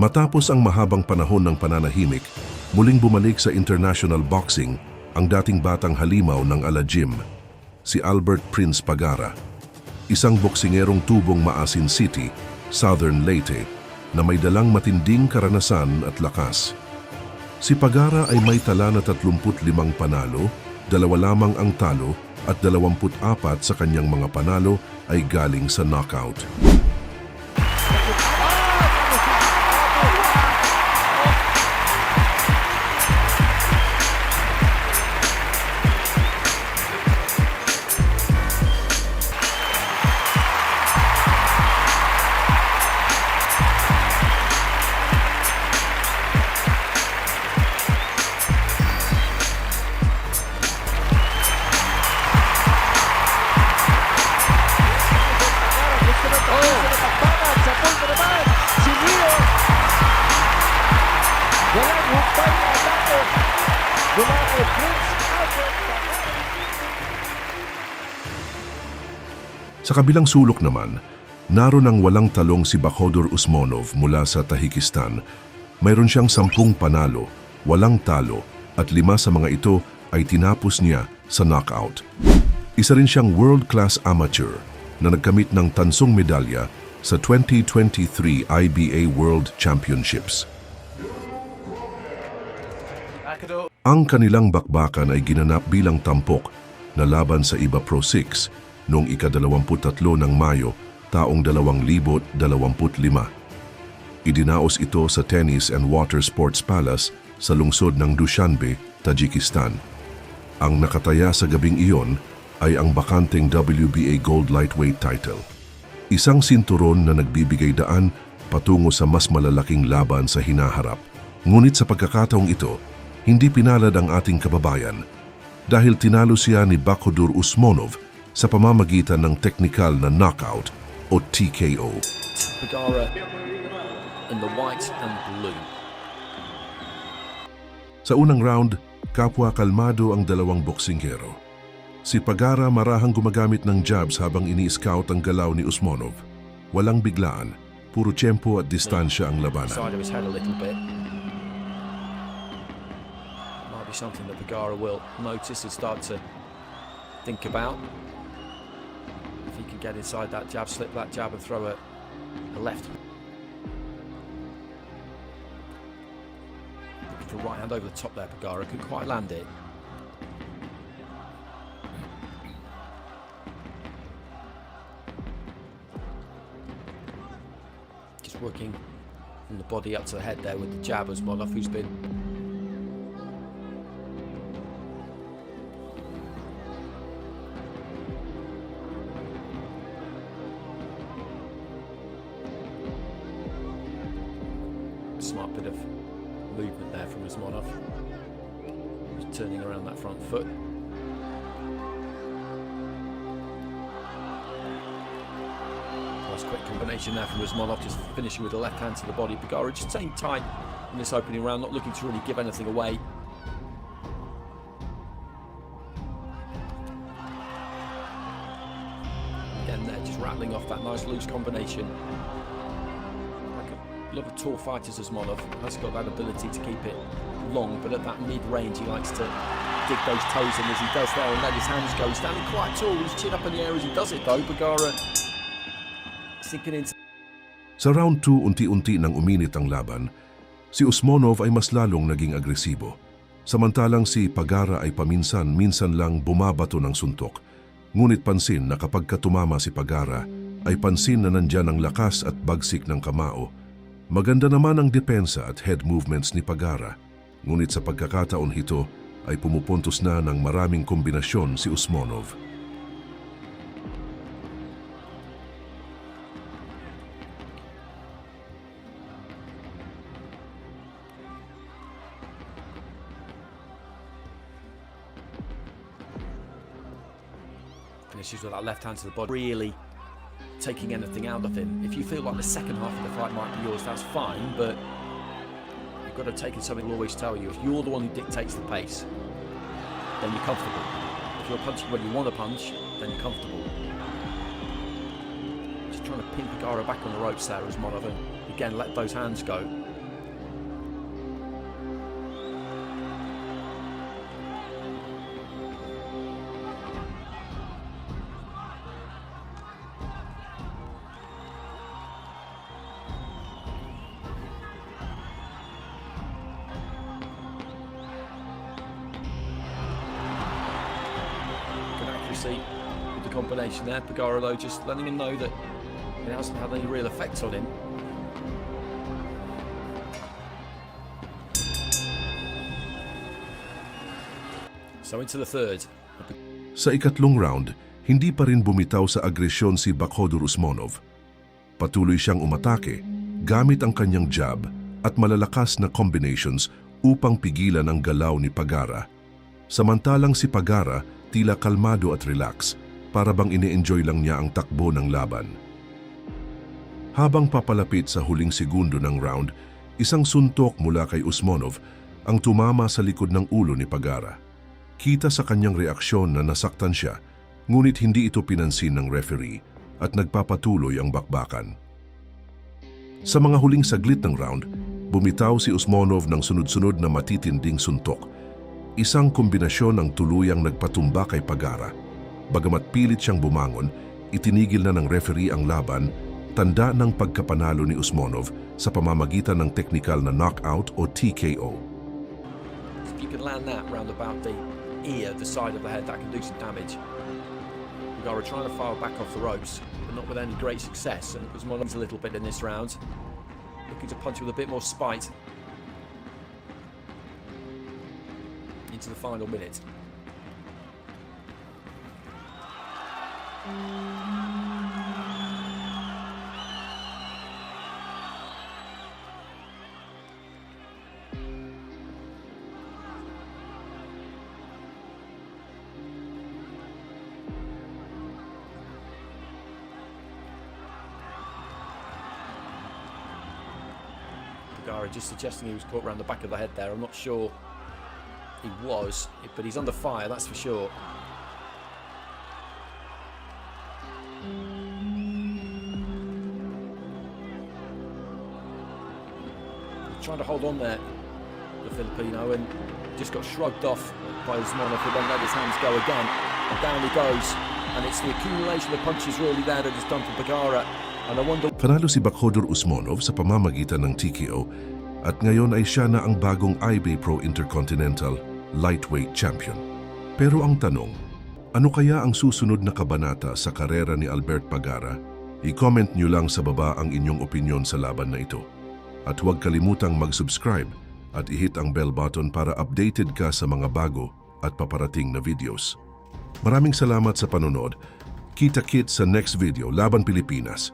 Matapos ang mahabang panahon ng pananahimik, muling bumalik sa international boxing ang dating batang halimaw ng Alajim, si Albert Prince Pagara. Isang boksingerong tubong Maasin City, Southern Leyte, na may dalang matinding karanasan at lakas. Si Pagara ay may tala na 35 panalo, dalawa lamang ang talo at 24 sa kanyang mga panalo ay galing sa knockout. Sa kabilang sulok naman, naroon ang walang talong si Bakhodior Usmonov mula sa Tajikistan. Mayroon siyang sampung panalo, walang talo, at lima sa mga ito ay tinapos niya sa knockout. Isa rin siyang world-class amateur na nagkamit ng tansong medalya sa 2023 IBA World Championships. Ang kanilang bakbakan ay ginanap bilang tampok na laban sa IBA Pro 6 noong ika-23 ng Mayo taong 2025. Idinaos ito sa Tennis and Water Sports Palace sa lungsod ng Dushanbe, Tajikistan. Ang nakataya sa gabing iyon ay ang bakanteng WBA Gold Lightweight title. Isang sinturon na nagbibigay daan patungo sa mas malalaking laban sa hinaharap. Ngunit sa pagkakataong ito, hindi pinalad ang ating kababayan dahil tinalo siya ni Bakhodior Usmonov sa pamamagitan ng teknikal na knockout o TKO. Pagara in the white and blue. Sa unang round, kapwa kalmado ang dalawang boksingero. Si Pagara marahang gumagamit ng jabs habang ini-scout ang galaw ni Usmonov. Walang biglaan, puro tiyempo at distansya ang labanan. Be something that Pagara will notice and start to think about. If he can get inside that jab, slip that jab and throw a, a left. Looking for right hand over the top there, Pagara. Couldn't quite land it. Just working from the body up to the head there with the jab as Molov, who's been smart bit of movement there from Usmanov. Just turning around that front foot. Nice quick combination there from Usmanov, just finishing with the left hand to the body. Pagara just staying tight in this opening round, not looking to really give anything away. Again there, just rattling off that nice loose combination a lot of tall fighters as Monov has got that ability to keep it long, but at that mid range he likes to dig those toes in as he does there and let his hands go. Standing quite tall, his chin up in the air as he does it though. Bagara sinking into Sa round 2, unti-unti nang uminit ang laban, si Usmonov ay mas lalong naging agresibo. Samantalang si Pagara ay paminsan-minsan lang bumabato ng suntok. Ngunit pansin na kapag katumama si Pagara, ay pansin na nandyan ang lakas at bagsik ng kamao. Maganda naman ang depensa at head movements ni Pagara. Ngunit sa pagkakataon ito, ay pumupuntos na ng maraming kombinasyon si Usmonov. finishes with that left hand to the body, really taking anything out of him. If you feel like the second half of the fight might be yours, that's fine, but you've got to take in something I'll always tell you. If you're the one who dictates the pace, then you're comfortable. If you're punching when you want to punch, then you're comfortable. Just trying to pin Pagara back on the ropes there as Monovan. Again, let those hands go. See with the combination there. Pagara though just letting him know that it hasn't had any real effect on him. So into the third. Sa ikatlong round, hindi pa rin bumitaw sa agresyon si Bakhdur Usmanov. Patuloy siyang umatake gamit ang kanyang jab at malalakas na combinations upang pigilan ang galaw ni Pagara. Samantalang si Pagara tila kalmado at relax para bang ine-enjoy lang niya ang takbo ng laban. Habang papalapit sa huling segundo ng round, isang suntok mula kay Usmanov ang tumama sa likod ng ulo ni Pagara. Kita sa kanyang reaksyon na nasaktan siya, ngunit hindi ito pinansin ng referee at nagpapatuloy ang bakbakan. Sa mga huling saglit ng round, bumitaw si Usmanov ng sunod-sunod na matitinding suntok. Isang kombinasyon ng tuluyang nagpatumba kay Pagara. Bagamat pilit siyang bumangon, itinigil na ng referee ang laban, tanda ng pagkapanalo ni Usmanov sa pamamagitan ng teknikal na knockout o TKO. If you can land that round about the ear, the side of the head, that can do some damage. Pagara trying to file back off the ropes, but not with any great success. And Monov a little bit in this round. Looking to punch with a bit more spite. Into the final minute. Just suggesting he was caught around the back of the head there. I'm not sure he was, but he's under fire, that's for sure. Trying to hold on there, the Filipino, and just got shrugged off by Usmanov, who then let his hands go again, and down he goes. And it's the accumulation of punches really there that has done for Pagara. And I wonder Panalo si Bakhdur Usmanov sa pamamagitan ng TKO at ngayon ay siya na ang bagong IB Pro Intercontinental Lightweight Champion. Pero ang tanong, ano kaya ang susunod na kabanata sa karera ni Albert Pagara? I-comment nyo lang sa baba ang inyong opinion sa laban na ito. At huwag kalimutang mag-subscribe at i-hit ang bell button para updated ka sa mga bago at paparating na videos. Maraming salamat sa panonood. Kita-kit sa next video, Laban Pilipinas.